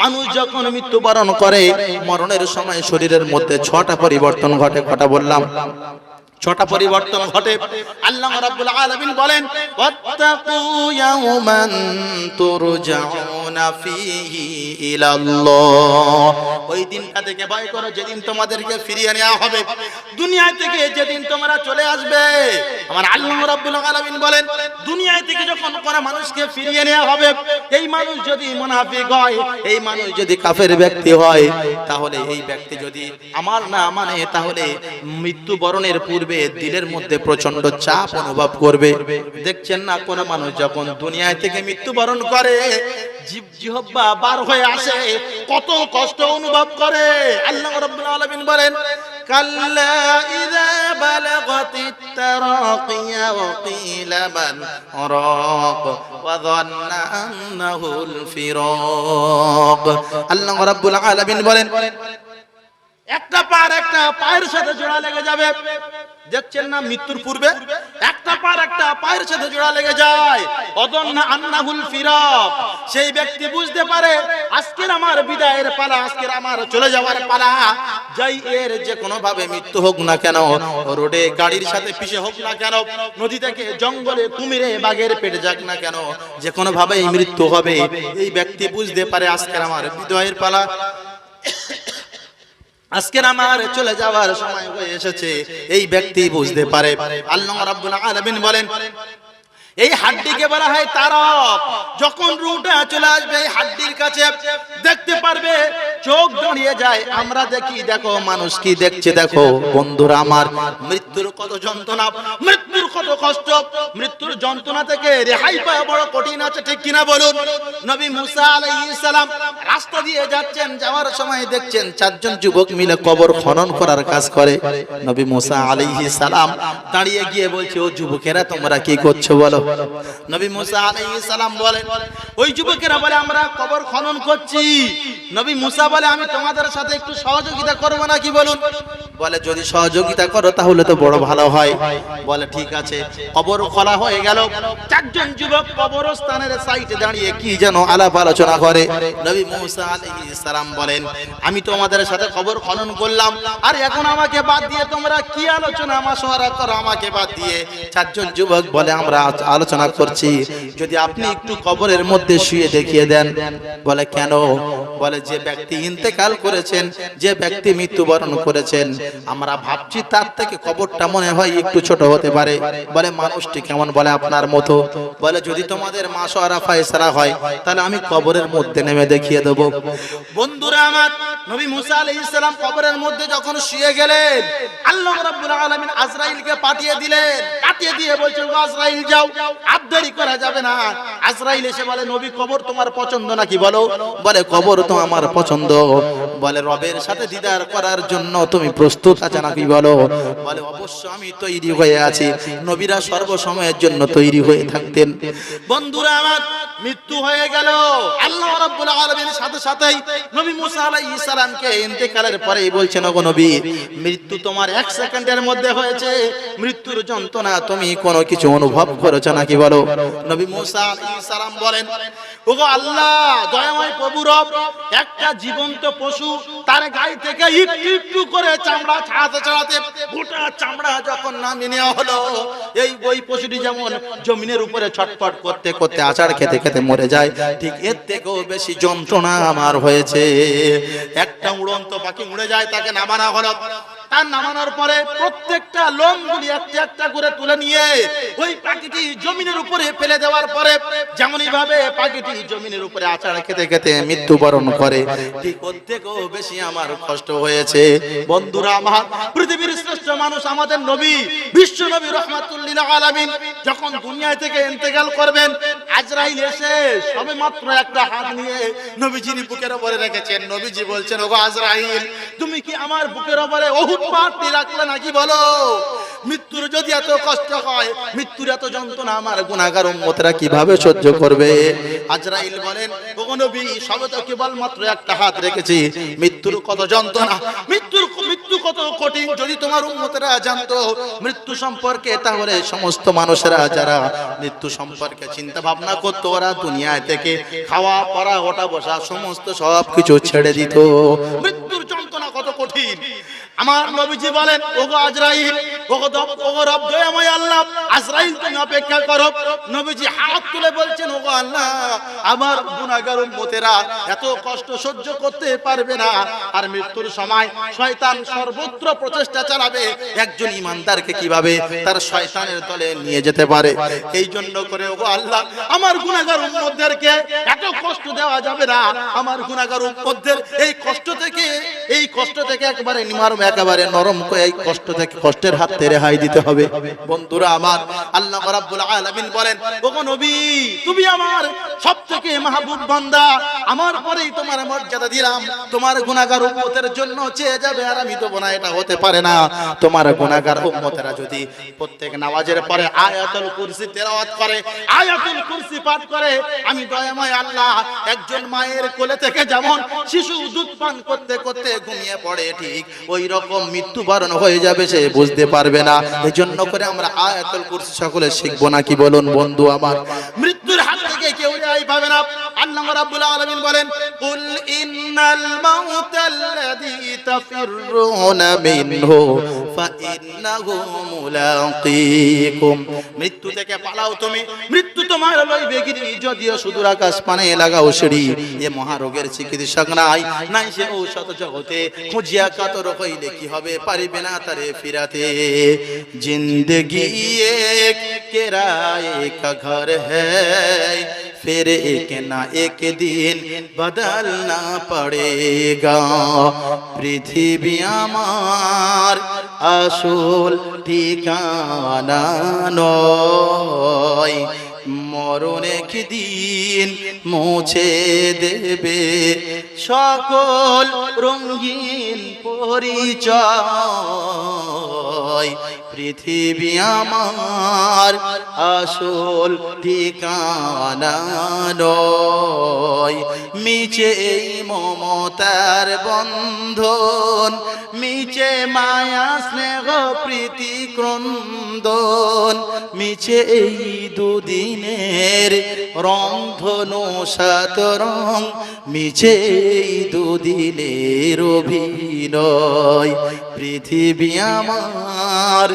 মানুষ যখন মৃত্যুবরণ করে মরণের সময় শরীরের মধ্যে ছটা পরিবর্তন ঘটে কথা বললাম। ছটা পরিবর্তন ঘটে। আল্লাহ রাব্বুল আলামিন বলেন, ওয়াত্তাকু ইয়াওমান তুরজাউনা ফীহি ওই দিনটা থেকে ভয় করো, যেদিন তোমাদেরকে ফিরিয়ে নেওয়া হবে। দুনিয়া থেকে যেদিন তোমরা চলে আসবে, আমার আল্লাহ রাব্বুল আলামিন বলেন দুনিয়া থেকে যখন কোন মানুষকে ফিরিয়ে নেওয়া হবে, এই মানুষ যদি মুনাফিক হয়, এই মানুষ যদি কাফের ব্যক্তি হয়, তাহলে এই ব্যক্তি যদি আমার না মানে তাহলে মৃত্যুবরণের পূর্বে করবে, দিলের মধ্যে প্রচণ্ড চাপ অনুভব করবে। দেখছেন না, কোন মানুষ যখন দুনিয়ায় থেকে মৃত্যুবরণ করে করে। আল্লাহ রব্বুল আলমিন বলেন বলেন একটা পার একটা পায়ের সাথে জোড়া লেগে যাবে। দেখছেন না মৃত্যুর পূর্বে? একটা পার একটা পায়ের সাথে জোড়া লেগে যায়। আন্নাহুল সেই ব্যক্তি বুঝতে পারে, আজকের আমার বিদায়ের পালা, আজকের আমার চলে যাওয়ার পালা। যাই এর যে কোনো ভাবে মৃত্যু হোক না কেন, রোডে গাড়ির সাথে পিছে হোক না কেন, নদী থেকে জঙ্গলে কুমিরে বাঘের পেটে যাক না কেন, যে কোনো ভাবে মৃত্যু হবে। এই ব্যক্তি বুঝতে পারে, আজকের আমার বিদায়ের পালা। আজকের আমার চলে যাওয়ার সময় হয়ে এসেছে। এই ব্যক্তি বুঝতে পারে। আল্লাহ রাব্বুল আলামিন বলেন এই হাড্ডিকে বলা হয় তারক যখন রুটা চলে আসবে এই হাড্ডির কাছে, দেখতে পারবে, চোখ দাঁড়িয়ে যায়। আমরা দেখি, দেখো, মানুষ কি দেখছে, দেখো। বন্ধুরা আমার, মৃত্যুর কত যন্ত্রণা, মৃত্যুর কত কষ্ট। মৃত্যুর যন্ত্রণা থেকে রেহাই পাওয়া বড় কঠিন আছে, ঠিক কিনা বলুন? নবী মুসা আলাইহিস সালাম রাস্তা দিয়ে যাচ্ছেন, যাওয়ার সময় দেখছেন চারজন যুবক মিলে কবর খনন করার কাজ করে। নবী মুসা আলাইহিস সালাম দাঁড়িয়ে গিয়ে বলছে, ও যুবকেরা, তোমরা কি করছ বলো? নবী মুসা আলাইহিস সালাম বলেন, ওই যুবকেরা বলে, আমরা কবর খনন করছি। নবী মুসা বলে, আমি তোমাদের সাথে একটু সহযোগিতা করব নাকি বলুন? বলে, যদি সহযোগিতা করো, তাহলে তো বড় ভালো হয়। বলে, ঠিক আছে। কবর খোলা হয়ে গেল। চারজন যুবক কবরস্থানের সাইটে দাঁড়িয়ে কি যেন আলাপ আলোচনা করে। নবী মুসা আলাইহিস সালাম বলেন, আমি তোমাদের সাথে খবর খনন করলাম। আর এখন আমাকে বাদ দিয়ে তোমরা কি আলোচনা মাসোয়ারা করো আমাকে বাদ দিয়ে? চারজন যুবক বলে, আমরা আলোচনা করছি। যদি আপনি একটু কবরের মধ্যে শুয়ে দেখিয়ে দেন। বলে, কেন? বলে, যে ব্যক্তি ইন্তেকাল করেছেন, যে ব্যক্তি মৃত্যুবরণ করেছেন আমরা ভাবছি তার থেকে কবরটা মনে হয় একটু ছোট হতে পারে। বলে, মানুষটি কেমন? বলে, আপনার মতো। বলে, যদি তোমাদের মাসোয়ারা ফায়সালা হয়, তাহলে আমি কবরের মধ্যে নেমে দেখিয়ে দেবো। বন্ধুরা আমার, নবী মুসা আলাইহিস সালাম কবরের মধ্যে যখন শুয়ে গেলেন, আল্লাহ রাব্বুল আলামিন আজরাইলকে পাঠিয়ে দিলেন। পাঠিয়ে দিয়ে বলছেন "ও আজরাইল যাও, আর দেরি করা যাবে না। আজরাইল এসে বলে, নবী, কবর তোমার পছন্দ নাকি বলো? বলে, কবর তো আমার পছন্দ। বলে, রবের সাথে দিদার করার জন্য তুমি প্রস্তুত আছে নাকি বলো? বলে, অবশ্য আমি তৈরি হয়ে আছি। নবীরা সর্বসময়ের জন্য তৈরি হয়ে থাকতেন। বন্ধুরা, আমার মৃত্যু হয়ে গেল। আল্লাহ রাব্বুল আলামিনের সাথে সাথেই নবী মুসা আলাইহিস সালামকে ইন্তেকালের পরেই বলছেন, ওগো নবী, মৃত্যু তোমার এক সেকেন্ডের মধ্যে হয়েছে। মৃত্যুর যন্ত্রণা তুমি কোনো কিছু অনুভব করেছ নাকি বলো? নবী মুসা আলাইহিস সালাম বলেন, ওগো আল্লাহ, দয়াময় প্রভু রব, একটা জীবন্ত পশু তার গায়ে থেকে একটু একটু করে চামড়া ছাড়াতে ছাড়াতে গোটা চামড়া যখন নামিয়ে নেওয়া হলো, এই বই পশুটি যেমন জমিনের উপরে ছটফট করতে করতে আচার খেতে খেতে মরে যায়, ঠিক এর থেকেও বেশি যন্ত্রণা আমার হয়েছে। একটা উড়ন্ত পাখি উড়ে যায়, তাকে নামানো হলো। তার নামানোর পরে প্রত্যেকটা লোমগুলি একটা একটা করে তুলে নিয়ে ওই পাখিটি জমিনের উপরে ফেলে দেওয়ার পরে যেমনই ভাবে পাখিটি জমিনের উপরে আচার খেতে খেতে মৃত্যুবরণ করে, ঠিক বেশি আমার কষ্ট হয়েছে। বন্ধুরা আমার, পৃথিবীর শ্রেষ্ঠ মানুষ আমাদের নবী, বিশ্ব নবী রহমাতুল্লিল আলামিন, যখন দুনিয়া থেকে ইন্তেকাল করবেন সবে মাত্র একটা হাত নিয়ে বুকের রেখেছেন। বলছেন তুমি কি আমার বুকের নাকি মৃত্যুর যদি এত কষ্ট হয়, মৃত্যুর এত যন্ত্রণা, আমার উম্মতেরা কীভাবে সহ্য করবে? আজরাইল বলেন, ওগো নবী, সবে তো কেবলমাত্র একটা হাত রেখেছি। মৃত্যুর কত যন্ত্রণা, মৃত্যুর মৃত্যু কত কঠিন যদি তোমার উম্মতেরা জানতো। মৃত্যু সম্পর্কে তাহলে সমস্ত মানুষেরা যারা মৃত্যু সম্পর্কে চিন্তা ভাবনা করতো ওরা দুনিয়ায় থেকে। খাওয়া, পড়া ওটা বসা, সমস্ত সব কিছু ছেড়ে দিত। মৃত্যুর যন্ত্রণা কত কঠিন। আমার নবীজি বলেন, ওগো আজরাইল একজন ইমানদারকে কীভাবে তার শয়তানের দলে নিয়ে যেতে পারে? এই জন্য করে, ওগো আল্লাহ, আমার গুনাহগার উম্মতদেরকে এত কষ্ট দেওয়া যাবে না। আমার গুনাহগার উম্মতদের এই কষ্ট থেকে, এই কষ্ট থেকে একবারে নিমার একেবারে নরম করে এই কষ্ট থেকে কষ্টের হাত থেকে রেহাই দিতে হবে। বন্ধুরা আমার আল্লাহ রাব্বুল আলামিন বলেন, ওগো নবী, তুমি আমার সবথেকে মাহবুব বান্দা। আমার পরেই তোমার মর্যাদা দিলাম। তোমার গুনাহগার উম্মতের জন্য চেয়ে যাবে আর আমি দেবো না, এটা হতে পারে না। তোমার গুনাহগার উম্মতেরা যদি প্রত্যেক নামাজের পরে আয়াতুল কুরসি তেলাওয়াত করে, আয়াতুল কুরসি পাঠ করে, আমি দয়াময় আল্লাহ, একজন মায়ের কোলে থেকে যেমন শিশু দুধ পান করতে করতে ঘুমিয়ে পড়ে, ঠিক ওই রকম মৃত্যুবরণ হয়ে যাবে সে বুঝতে পারবে না। এই জন্য করে আমরা আয়াতুল কুরসি সকলে শিখব না কি বলুন বন্ধু আমার। মৃত্যুর হাত থেকে কেউ রেহাই পাবে না। আল্লাহ রাব্বুল আলামিন বলেন, কুল ইন্নাল মাউতাল্লাযী তাফিররুনা মিনহু ফাইন্নাহু মুলাকীকুম। মৃত্যু থেকে পালাও তুমি। মৃত্যু তোমার লইবে গিরি যদিও সুদূর আকাশ পানে লাগাও সিঁড়ি। এ মহারোগের চিকিৎসক নাই নাই সে ঔষধ জগতে। খুঁজিয়া কাতর হইলে কি হবে? পারিবে না তারে ফিরাতে। জিন্দগি এক কেরায়ে কা ঘর হ্যায় फिर एक ना एक दिन बदलना पड़ेगा পৃথিবী আমার আসল ঠিকানা নয় মরণ একদিন মুছে দেবে সকল রঙিন পরিচয় হয় পৃথিবী আমার আসল ঠিকানা মিছে এই মমতার বন্ধন, মিছে মায়া, স্নেহ, প্রীতি, ক্রন্দন, মিছে এই দুদিনের রন্ধনু, সাত রং, মিছে এই দুদিনের অভিনয়। পৃথিবী আমার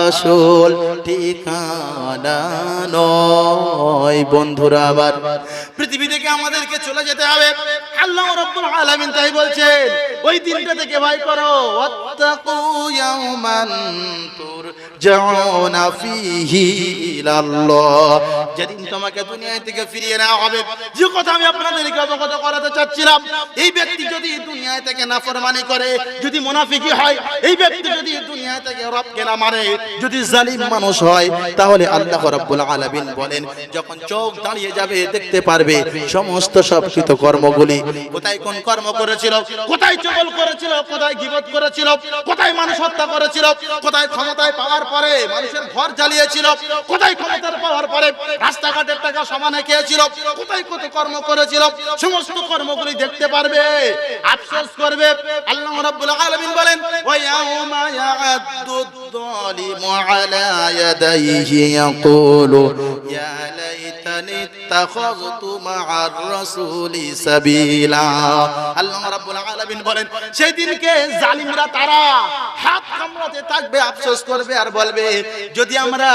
আসল ঠিকানা নয়। বন্ধুরা, আবার পৃথিবী থেকে আমাদেরকে চলে যেতে হবে। আল্লাহ রব্বুল আলামিন তাই বলছেন, ওই দিনটা থেকে ভাই করো। ওয়াত্তাকু ইয়াওমান তুরজাউনা ফীহি ইলাল্লাহ যেদিন তোমাকে দুনিয়া থেকে ফিরিয়ে নেওয়া হবে, যে কথা আমি করাতে চাচ্ছিলাম, এই ব্যক্তি যদি দুনিয়া থেকে নাফরমানি করে, যদি মুনাফিকি হয়, এই ব্যক্তি যদি দুনিয়া থেকে রবকে না মানে যদি জালিম মানুষ হয়, তাহলে আল্লাহ রাব্বুল আলামিন বলেন, যখন চোখ দাঁড়িয়ে যাবে, দেখতে পারবে সমস্ত সব কৃত কর্মগুলি কোথায় কোন কর্ম করেছিল, কোথায় চগল করেছিল, কোথায় গিবত করেছিল কোথায় মানুষ হত্যা করেছিল কোথায় ক্ষমতায় পাওয়ার পরে মানুষের ঘর জ্বালিয়েছিল কোথায় ক্ষমতার পাওয়ার পরে রাস্তাঘাটের টাকা সমানে খেয়েছিল কোথায় কত কর্ম করেছিল সমস্ত কর্মগুলি দেখতে পারবে আফসোস করবে আল্লাহ রাব্বুল আলামিন বলেন ওয়া ইয়াউমা ইয়া'আদ্দু الظالم على يديه يقول يا ليتني ইত্তাখাযতু মা'আর রাসূলি আল্লাহ রাব্বুল আলামিন বলেন জালিমরা তারা হাত কামড়াতে থাকবে, আফসোস করবে আর বলবে, যদি আমরা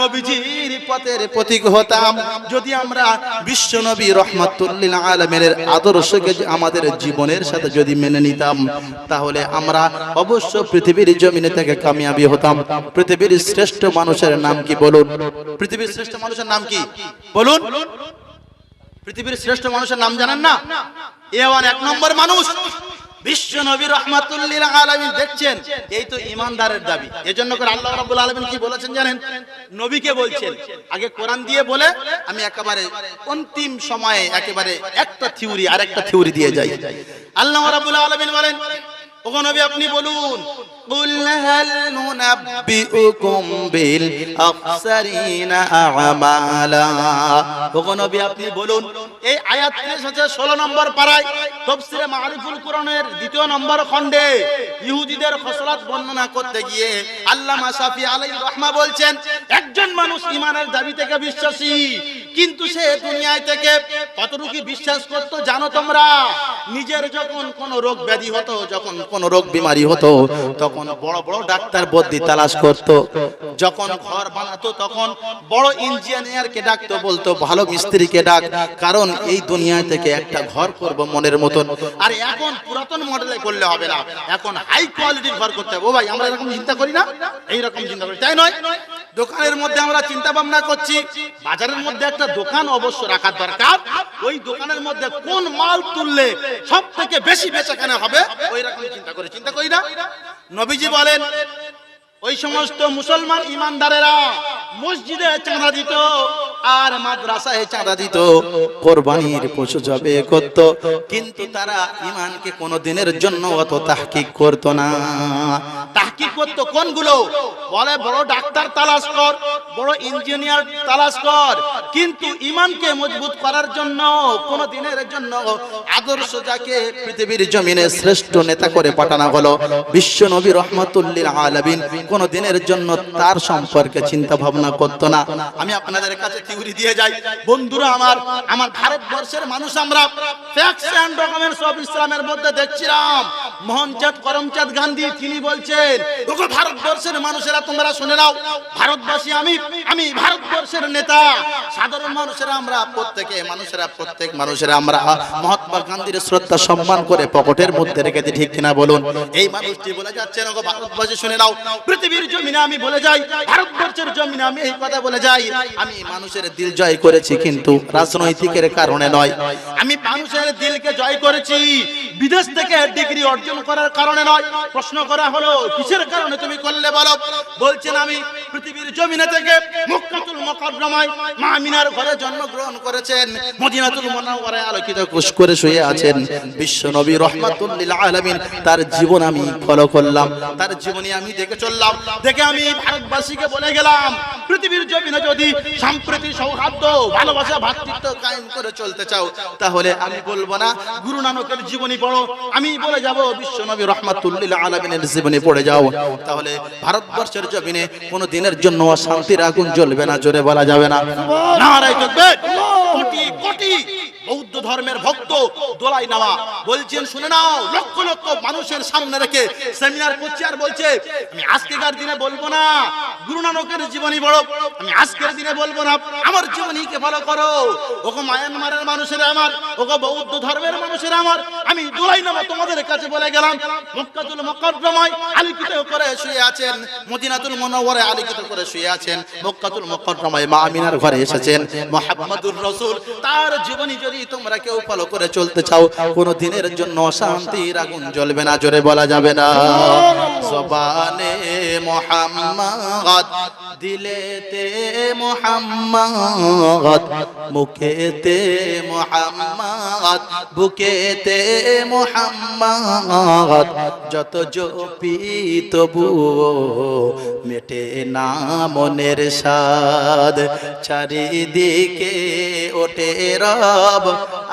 নবীজির পথের প্রতীক হতাম, যদি আমরা বিশ্ব নবী আদর্শকে আমাদের জীবনের সাথে যদি মেনে নিতাম, তাহলে আমরা অবশ্য পৃথিবীর জমিনে থেকে কামিয়াবি হতাম। পৃথিবীর শ্রেষ্ঠ মানুষের নাম কি বলুন? পৃথিবীর শ্রেষ্ঠ মানুষের নাম কি? বলুন। পৃথিবীর শ্রেষ্ঠ মানুষের নাম জানেন না? এ আমার এক নম্বর মানুষ। বিশ্ব নবী রহমাতুল্লিল আলামিন দেখছেন, এই তো ইমানদারের দাবি। এজন্য করে আল্লাহ রাবুল আলমিন কি বলেছেন জানেন? নবীকে বলছেন, আগে কোরআন দিয়ে বলে, আমি একেবারে অন্তিম সময়ে একেবারে একটা থিওরি আর একটা থিওরি দিয়ে যাই। আল্লাহ রাবুল আলামিন বলেন ওগো নবী আপনি বলুন قل هل ننبئكم بالأخسرين أعمالا ওগো নবী আপনি বলুন এই আয়াত এসেছে 16 নম্বর পারায় তাফসিরে মারিফুল কোরআনের দ্বিতীয় নম্বর খণ্ডে ইহুদিদের খসলাত বর্ণনা করতে গিয়ে আল্লামা শাফি আলাইহির রহমা বলছেন একজন মানুষ ইমানের দাবি থেকে বিশ্বাসী কিন্তু সে দুনিয়ায় থেকে কতটুকু বিশ্বাস করতো জানো তোমরা নিজের যখন কোনো রোগ ব্যাধি হতো, যখন কোনো রোগ বিমারি হতো, তখন বড় বড় ডাক্তার বদ্যি তালাশ করত। যখন ঘর বানাতো, তখন বড় ইঞ্জিনিয়ারকে ডাকতো, বলতো, ভালো মিস্ত্রিকে ডাক, কারণ এই দুনিয়া থেকে একটা ঘর করব মনের মতন। আর এখন পুরাতন মডেলে করলে হবে না। এখন হাই কোয়ালিটির ঘর করতে হবে। ও ভাই, আমরা এরকম চিন্তা করি না? এইরকম চিন্তা করি। তাই নয়? দোকানের মধ্যে আমরা চিন্তা ভাবনা করছি, বাজারের মধ্যে একটা দোকান অবশ্য রাখার দরকার। ওই দোকানের মধ্যে কোন মাল তুললে সব থেকে বেশি বেচাকেনা হবে, ওই রকম চিন্তা করে, চিন্তা করি না। নবীজি বলেন, ওই সমস্ত মুসলমান ইমানদারেরা মসজিদে চাঁদা দিত আর মাদ্রাসায় চাঁদা দিত। কোরবানির পশু জবে করত। কিন্তু তারা ইমানকে কোনো দিনের জন্য অত তাহকিক করতো না। তাহকিক কোনগুলো? বলে, বড় ডাক্তার তালাশ কর, বড় ইঞ্জিনিয়ার তালাশ কর। কিন্তু ইমানকে মজবুত করার জন্য, কোন দিনের জন্য আদর্শ যাকে পৃথিবীর জমিনে শ্রেষ্ঠ নেতা করে পাঠানো হলো, বিশ্ব নবী রহমতুল্লিল আলামিন কোন দিনের জন্য তার সম্পর্কে চিন্তা ভাবনা করতো না। আমি আপনাদের কাছে থিওরি দিয়ে যাই। বন্ধুরা আমার আমার ভারতবর্ষের মানুষ আমরা ফ্যাক্টস এন্ড ডকুমেন্টস অফ ইসলামের মধ্যে দেখছিলাম। মোহনচাঁদ করমচাঁদ গান্ধী, তিনি বলছেন ওগো ভারতবর্ষের মানুষেরা তোমরা শুনে নাও, ভারতবাসী আমি আমি ভারতবর্ষের নেতা। সাধারণ মানুষেরা আমরা, প্রত্যেকে মানুষেরা, প্রত্যেক মানুষেরা আমরা মহাত্মা গান্ধীর শ্রদ্ধা সম্মান করে পকেটের মধ্যে রেখে ঠিক কিনা বলুন? এই মানুষটি বলে যাচ্ছেন ওগো ভারতবাসী শুনে নাও, পৃথিবীর জমিনে আমি বলে যাই, ভারতবর্ষের জমিনে আমি এই কথা বলে যাই, আমি মানুষের দিল জয় করেছি কিন্তু রাজনৈতিকের কারণে নয়। আমি মানুষের দিলকে জয় করেছি, বিদেশ থেকে ডিগ্রি অর্জন করার কারণে নয়। প্রশ্ন করা হলো, কিসের কারণে তুমি করলে বলো? বলছেন আমি পৃথিবীর জমিনে থেকে মুক্কাতুল মুকাররমায় মা আমিনার ঘরে জন্মগ্রহণ করেছেন, মদিনাতুল মুনাওয়ারায় আলোকিত কুশ করে শুয়ে আছেন। বিশ্ব নবী রহমাতুল্লিল আলামিন, তার জীবন আমি ফলো করলাম, তার জীবনী আমি দেখে চললাম। দেখে আমি ভারতবাসীকে বলে গেলাম, পৃথিবীর জমিনে যদি সম্প্রীতি সৌহার্দ্য ভালোবাসা ভ্রাতৃত্ব কায়েম করে চলতে চাও তাহলে আমি বলব না গুরু নানকের জীবনী পড়ো আমি বলে যাব বিশ্ব নবী রহমাতুল্লিল আলামিনের জীবনী পড়ে যাও। তাহলে ভারতবর্ষের জমিনে কোন দিনের জন্য শান্তির আগুন জ্বলবে না জোরে বলা যাবে না। কোটি কোটি। বৌদ্ধ ধর্মের ভক্ত, দোলাই নামা বলছেন, শুনে নাও, লক্ষ লক্ষ মানুষের সামনে রেখে সেমিনার করছে আর বলছে, আমি আজকেকার দিনে বলব না, গুরু নানকের জীবনী বড় আমি আজকের দিনে বলব না, আমার জীবনীকে ফলো করো। ওগো মায়ানমারের মানুষের আমার, ওগো বৌদ্ধ ধর্মের মানুষের আমার, আমি দোলাই নামা তোমাদের কাছে বলে গেলাম। মক্কাতুল মুকাররমায় আলিকিত করে শুয়ে আছেন, মদিনাতুল মুনাওয়ারায় আলিকিত করে শুয়ে আছেন মক্কাতুল মুকাররমায় মা আমিনার ঘরে এসেছেন। মুহাম্মাদুর রাসূল, তার জীবনী যদি তোমরা কেউ ফলো করে চলতে চাও, কোনো দিনের জন্য অশান্তির আগুন জ্বলবে না, জোরে বলা যাবে না। জবানে মোহাম্মদ, দিলেতে মোহাম্মদ, মুখেতে মোহাম্মদ, বুকেতে মোহাম্মদ, যত জপি তবু মেটে না মনের সাদ চারিদিকে ওঠে রব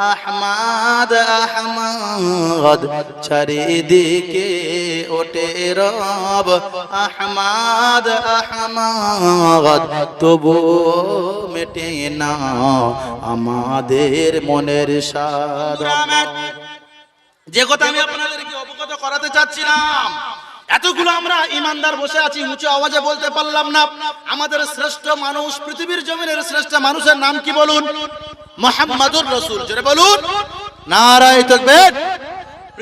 আহমাদ আহমদ চারিদিকে ওঠে রব আহমাদ আহমদ তবু মেটে না আমাদের মনের সাদ যে কথা আমি আপনাদেরকে অবগত করাতে চাচ্ছিলাম এতগুলো আমরা ইমানদার বসে আছি, উঁচু আওয়াজে বলতে পারলাম না। আমাদের শ্রেষ্ঠ মানুষ, পৃথিবীর জমিনের শ্রেষ্ঠ মানুষের নাম কি বলুন? মোহাম্মদুর রসুল বলুন। নারায় তকবীর।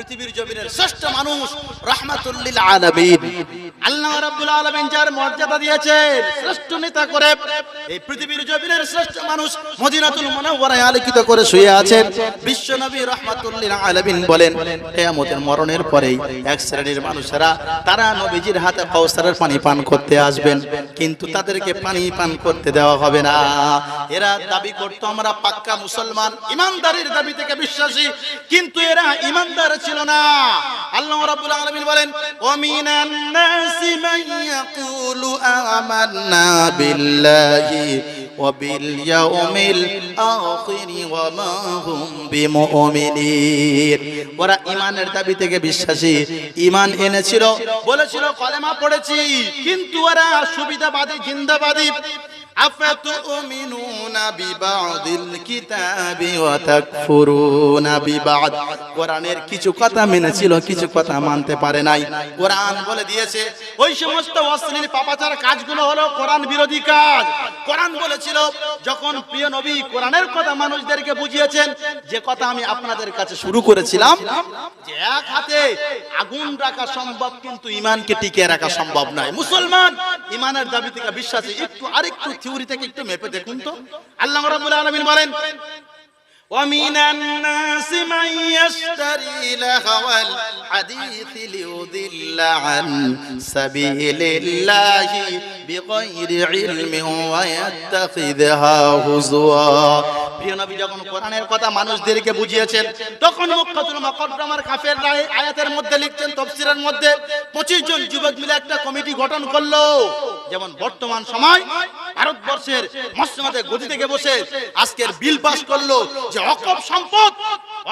পৃথিবীর জমিনের শ্রেষ্ঠ মানুষ রহমাতুল্লিল আলামিন। আল্লাহ রাব্বুল আলামিন যার মর্যাদা দিয়েছেন শ্রেষ্ঠ নেতা করে এই পৃথিবীর জমিনের শ্রেষ্ঠ মানুষ মদিনাতুল মুনাওয়ারায় আলোকিত করে শুয়ে আছেন। বিশ্ব নবী রহমাতুল্লিল আলামিন বলেন কিয়ামতের মরণের পরেই এক শ্রেণির মানুষেরা তারা নবীজির হাতে কাউসারের পানি পান করতে আসবেন কিন্তু তাদেরকে পানি পান করতে দেওয়া হবে না। এরা দাবি করতো আমরা পাক্কা মুসলমান ইমানদারির দাবি থেকে বিশ্বাসী কিন্তু এরা ইমানদার ছিল না। আল্লাহ রাব্বুল আলামিন বলেন, ওমিনান নাসি মান ইয়াকুলু আমান্না বিল্লাহি ওয়া বিল ইয়াউমিল আখির ওয়া মা হুম বিমুমিনিন। ওরা ঈমানের দাবি থেকে বিশ্বাসী। ঈমান এনেছিল, বলেছিল, কলেমা পড়েছি, কিন্তু ওরা সুবিধাবাদী, জিন্দাবাদী أفتؤمنون ببعض الكتاب وتكفرون ببعض কোরআনের কিছু কথা মেনেছিল কিছু কথা মানতে পারে নাই কোরআন বলে দিয়েছে ওই সমস্ত অশ্লীল পাপাচার কাজগুলো হলো কোরআন বিরোধী কাজ কোরআন বলেছিল যখন প্রিয় নবী কোরআনের কথা মানুষদেরকে বুঝিয়েছেন যে কথা আমি আপনাদের কাছে শুরু করেছিলাম যে এক হাতে আগুন রাখা সম্ভব কিন্তু ইমানকে টিকিয়ে রাখা সম্ভব নয় মুসলমান ইমানের দাবি থেকে বিশ্বাসী একটু আরেকটু থিওরি থেকে একটু মেপে দেখুন তো আল্লাহ রাব্বুল আলামিন বলেন ومن الناس من يشتري لهو الحديث ليضل عن سبيل الله بغير علم ويتخذها هزوا প্রিয় যখন কোরআনের কথা মানুষদেরকে বুঝিয়েছেন, তখন মুখ্যতুল মকদ্দমার কাফের রায় আয়াতের মধ্যে লিখছেন, তফসিরের মধ্যে 25 জন যুবক মিলে একটা কমিটি গঠন করল। যেমন বর্তমান সময়, ভারতবর্ষের মসজিদে গদি থেকে বসে আজকের বিল পাস করল যে অকপ সম্পদ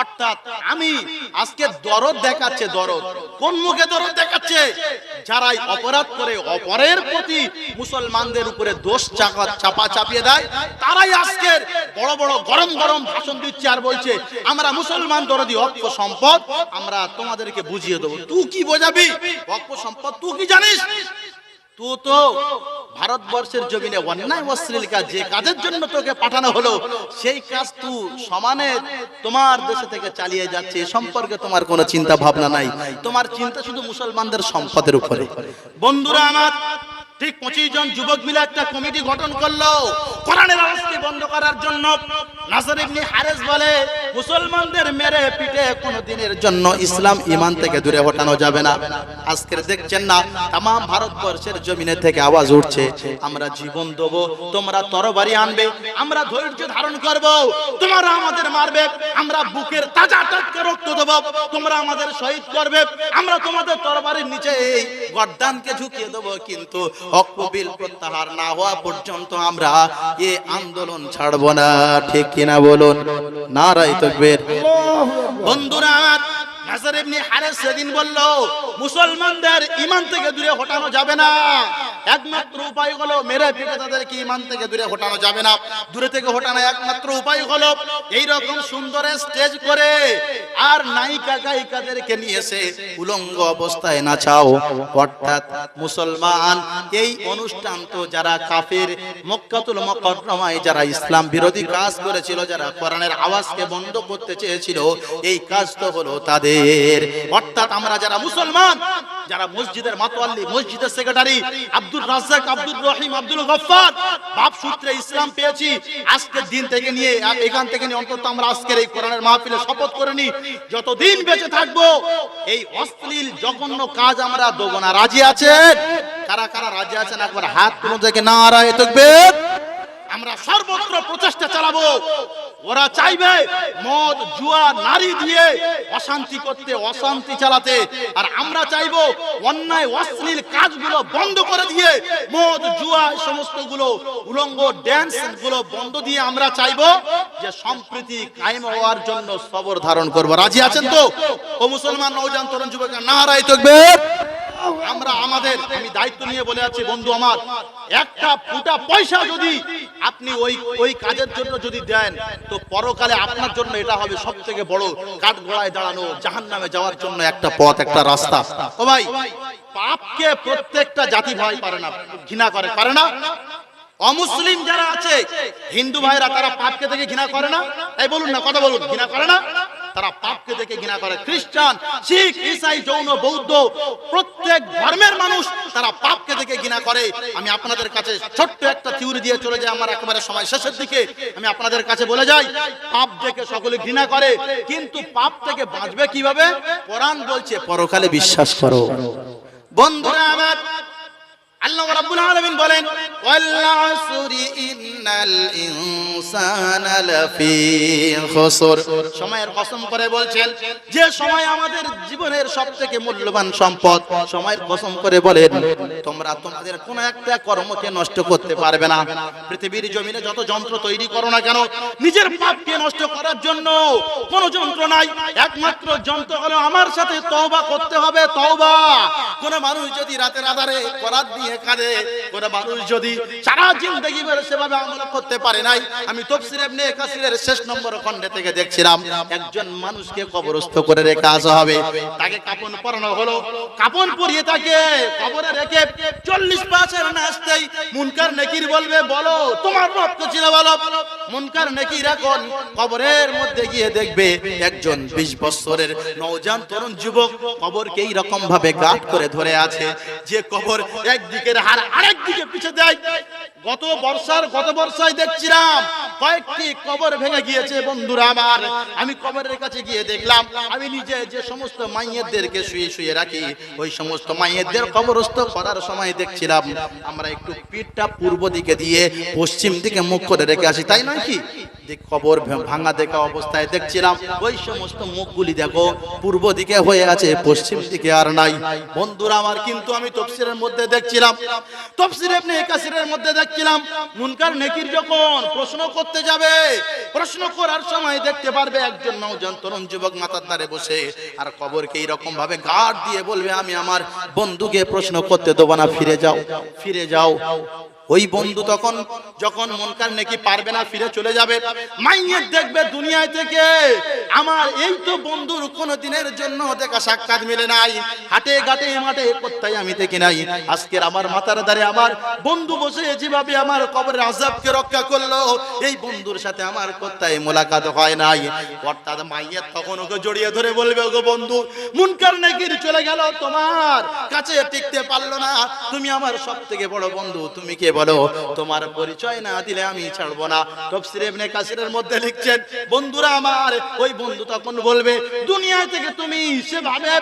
অর্থাৎ আমি আজকে দরদ দেখাচ্ছে, দরদ। কোন মুখে দরদ দেখাচ্ছে? যারাই অপরাধ করে অপরের প্রতি মুসলমানদের উপরে দোষ চাপা চাপা চাপিয়ে দেয়, তারাই আজকের বড় বড় গরম গরম ভাষণ দিচ্ছে আর বলছে, আমরা মুসলমান দরদি, অক্ষ সম্পদ, আমরা তোমাদেরকে বুঝিয়ে দেবো। তুই কি বোঝাবি? অক্ষ সম্পদ, তুই কি জানিস? তো ভারতবর্ষের জমিনে অন্যায় অশ্লীল কাজ যে কাজের জন্য তোকে পাঠানো হলো, সেই কাজ তু সমানে তোমার দেশে থেকে চালিয়ে যাচ্ছে। সম্পর্কে তোমার কোনো চিন্তা ভাবনা নাই। তোমার চিন্তা শুধু মুসলমানদের সম্পদের উপরে। বন্ধুরা আমার ঠিক পঁচিশ জন যুবক মিলে একটা কমিটি গঠন করল। কোরআনের আওয়াজকে বন্ধ করার জন্য নাসর ইবনে হারেস বলে, মুসলমানদের মেরে পিটে কোনো দিনের জন্য ইসলাম ইমান থেকে দূরে হটানো যাবে না। আজকের দেখছেন না তাম ভারতবর্ষের জমিনে থেকে আওয়াজ উঠছে, আমরা জীবন দেব, তোমরা তরবারি আনবে, আমরা ধৈর্য ধারণ করব, তোমরা আমাদের মারবে, আমরা বুকের তাজা টাটকা রক্ত দেব, তোমরা আমাদের শহীদ করবে, আমরা তোমাদের তরবারির নিচে এই গর্দানকে ঝুঁকিয়ে দেব, কিন্তু হকবিল প্রত্যাহার না হওয়া পর্যন্ত আমরা এ আন্দোলন ছাড়বো না। ঠিক কিনা বলুন? নারাই তকবীর। বন্ধুরা নাসর ইবনে হারেস সেদিন বলল, মুসলমানদের ঈমান থেকে দূরে হটানো যাবে না। একমাত্র উপায় হলো, মেরে পিটে তাদেরকে ঈমান থেকে দূরে হটানো যাবে না। দূরে থেকে হটানো একমাত্র উপায় হলো সুন্দর স্টেজ করে আর নায়িকা গায়িকাদেরকে উলঙ্গ অবস্থায় নাচাও অর্থাৎ মুসলমান, এই অনুষ্ঠান তো যারা কাফের, মক্কাতুল মুকাররমায় যারা ইসলাম বিরোধী কাজ করেছিল, যারা কোরআনের আওয়াজকে বন্ধ করতে চেয়েছিল, এই কাজ তো হলো তাদের। অর্থাৎ আমরা যারা মুসলমান, যারা মসজিদের মাতোয়াল্লি, মসজিদের সেক্রেটারি আব্দুল রাজ্জাক আব্দুল রহিম, আব্দুল গফফার, বাপ সূত্রে ইসলাম পেয়েছি। আজকের দিন থেকে নিয়ে এখান থেকে নিয়ে অন্তত আমরা আজকের এই কোরআনের মাহফিলে শপথ করে নি যতদিন বেঁচে থাকব, এই অশ্লীল, জঘন্য কাজ আমরা দেবো না রাজি আছেন? কারা কারা রাজি আছেন? একবার হাত তুলো থেকে না আড়াই থাকবে আমরা সর্বত্র প্রচেষ্টা চালাবো। ওরা চাইবে মদ, জুয়া, নারী দিয়ে অশান্তি করতে, অশান্তি চালাতে। আর আমরা চাইব অন্যায়, অশ্লীল কাজগুলো বন্ধ করে দিয়ে, মদ, জুয়া সমস্তগুলো, উলঙ্গ ড্যান্সগুলো বন্ধ দিয়ে আমরা চাইব যে সম্প্রীতি কায়েম হওয়ার জন্য সবর ধারণ করব। রাজি আছেন তো? ও মুসলমান নৌজান তরুণ যুবক নারাই থাকবে আমরা আমাদের, আমি দায়িত্ব নিয়ে বলে আছি, বন্ধু আমার, একটা ফুটা পয়সা যদি আপনি ওই ওই কাজের জন্য যদি দেন, তো পরকালে আপনার জন্য এটা হবে সব থেকে বড় কাঠ গোড়ায় দাঁড়ানো জাহান নামে যাওয়ার জন্য একটা পথ, একটা রাস্তা। ও ভাই, পাপকে প্রত্যেকটা জাতি ভাই পারে না, ঘৃণা করে পারে না? অমুসলিম যারা আছে, হিন্দু ভাইরা তারা পাপকে দেখে ঘৃণা করে না? এই বলুন না, কথা বলুন, ঘৃণা করে না? তারা পাপকে দেখে ঘৃণা করে। খ্রিস্টান, শিখ, ইসাই জৈন বৌদ্ধ, প্রত্যেক ধর্মের মানুষ তারা পাপকে দেখে ঘৃণা করে। আমি আপনাদের কাছে ছোট্ট একটা থিওরি দিয়ে চলে যাই, আমার একেবারে সময় শেষের দিকে। আমি আপনাদের কাছে বলে যাই, পাপ দেখে সকলে ঘৃণা করে, কিন্তু পাপ থেকে বাঁচবে কীভাবে? কোরআন বলছে, পরকালে বিশ্বাস করো। বন্ধুরা আমার আল্লাহ রাব্বুল আলামিন বলেন, ওয়াল আসরি ইন্নাল ইনসানা লাফি খুসর। সময়ের কসম করে যে সময় আমাদের জীবনের সবথেকে মূল্যবান সম্পদ, সময়ের কসম করে বলেন, তোমরা তোমাদের একটা কর্মকে নষ্ট করতে পারবে না। পৃথিবীর জমিনে যত যন্ত্র তৈরি করো না কেন, নিজের পাপকে নষ্ট করার জন্য কোন যন্ত্র নাই। একমাত্র যন্ত্র হলো আমার সাথে তওবা করতে হবে, তওবা। কোন মানুষ যদি রাতের আধারে করার দিয়ে মানুষ যদি সারা জিন্দগি সেভাবে আমল করতে পারে নাই, আমি তফসির ইবনে কাসিরের শেষ নম্বর খণ্ডে থেকে দেখছিলাম, একজন মানুষকে কবরস্থ করে রেখে আসা হবে। তাকে কাপন পরানো হলো। কাপন পরিয়ে তাকে কবরে রেখে চল্লিশ আসতেই মুনকার নেকির বলবে, বলো, তোমার ছিল মুনকার নেকির এখন কবরের মধ্যে গিয়ে দেখবে একজন বিশ বছরের নওজান তরুণ যুবক কবরকে এই রকম ভাবে গাঁট করে ধরে আছে। যে কবর একদিকের হার আরেক দিকে পিছে দেয়। গত বর্ষার গত বর্ষায় দেখছিলাম কয়েকটি কবর ভেঙে গিয়েছে বন্ধুরা আমার। আমি কবরের কাছে গিয়ে দেখলাম, আমি নিজে যে সমস্ত মাইয়েরদেরকে শুয়ে শুয়ে রাখি, ওই সমস্ত মাইয়েরদের কবরস্থ করার সময় দেখছিলাম, আমরা একটু পিঠটা পূর্ব দিকে দিয়ে পশ্চিম দিকে মুখ করে রেখে আসি, তাই নয় কি? কবর ভাঙা দেখা অবস্থায় দেখছিলাম। ওই সমস্ত মুখগুলি দেখো, পূর্ব দিকে হয়ে আছে, পশ্চিম দিকে আর নাই। বন্ধুরা আমার কিন্তু আমি তফসিরের মধ্যে দেখছিলাম। তফসির মধ্যে দেখছিলাম। মুনকার নেকির যখন প্রশ্ন করতে যাবে, প্রশ্ন করার সময় দেখতে পারবে একজন নওজোয়ান তরুণ যুবক মাথার ধারে বসে, আর কবরকে এইরকম ভাবে গার্ড দিয়ে বলবে, আমি আমার বন্ধুকে প্রশ্ন করতে দেবো না, ফিরে যাও ফিরে যাও। ওই বন্ধু তখন যখন মনকার নাকি পারবে না, ফিরে চলে যাবে। মাইয়ের দেখবে দুনিয়ায় থেকে। আমার এই তো বন্ধুর কোনো দিনের জন্য দেখা সাক্ষাৎ মিলে নাই। হাটে ঘাটে, মাঠে কোথায় আমি দেখি নাই। আজকের আমার মাথার ধারে আমার বন্ধু বসে যেভাবে আমার কবরের আজাবকে রক্ষা করল, এই বন্ধুর সাথে আমার কোথায় মোলাকাত হয় নাই? অর্থাৎ মাইয়ের তখন ওকে জড়িয়ে ধরে বলবে, ওগো বন্ধু মুনকার নাকির চলে গেল, তোমার কাছে টিকতে পারল না। তুমি আমার সব থেকে বড় বন্ধু, তুমি কে বলো, তোমার পরিচয় না দিলে আমি ছাড়বো না। তফসির ইবনে কাসিরের মধ্যে লিখছেন, বন্ধুরা আমার, ওই বন্ধু তখন বলবে, দুনিয়া থেকে তুমি সেভাবে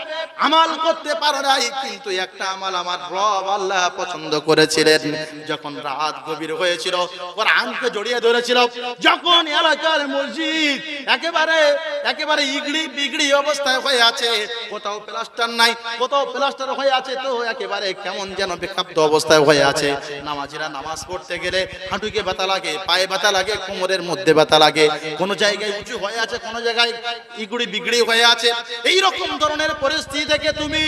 আমাল করতে পারো নাই, কিন্তু একটা আমাল আমার রব আল্লাহ পছন্দ করেছিলেন। যখন রাত গভীর হয়েছিল ওর আমকে জড়িয়ে ধরেছিল, যখন এলাকার মসজিদ। একেবারে একেবারে ইগড়ি বিগড়ি অবস্থায় হয়ে আছে। কোথাও প্লাস্টার নাই, কোথাও প্লাস্টার হয়ে আছে, তো একেবারে কেমন যেন বেকাপ্ত অবস্থায় হয়ে আছে। নামাজিরা নামাজ পড়তে গেলে হাঁটুকে ব্যথা লাগে, পায়ে ব্যথা লাগে, কোমরের মধ্যে ব্যথা লাগে। কোন জায়গায় উঁচু হয়ে আছে, কোন জায়গায় ইগুড়ি বিগড়ি হয়ে আছে। এই রকম ধরনের পরিস্থিতি থেকে তুমি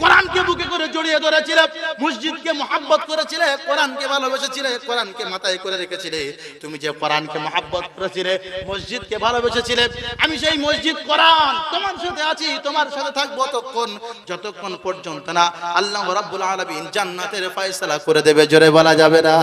কোরআনকে বুকে করে জড়িয়ে ধরেছিলে, মসজিদকে মোহাব্বত করেছিলে, কোরআনকে ভালোবেসেছিলে, কোরআনকে মাথায় করে রেখেছিলে। তুমি যে কোরআনকে মোহাব্বত করেছিলে মসজিদকে ভালোবেসেছিলে? আমি সেই মসজিদ কোরআন। তোমার সাথে আছি, তোমার সাথে থাকব ততক্ষণ, যতক্ষণ পর্যন্ত না। আল্লাহ রাব্বুল আলামিন জান্নাতের ফয়সালা করে দেবে, জোরে বলা যাবে না?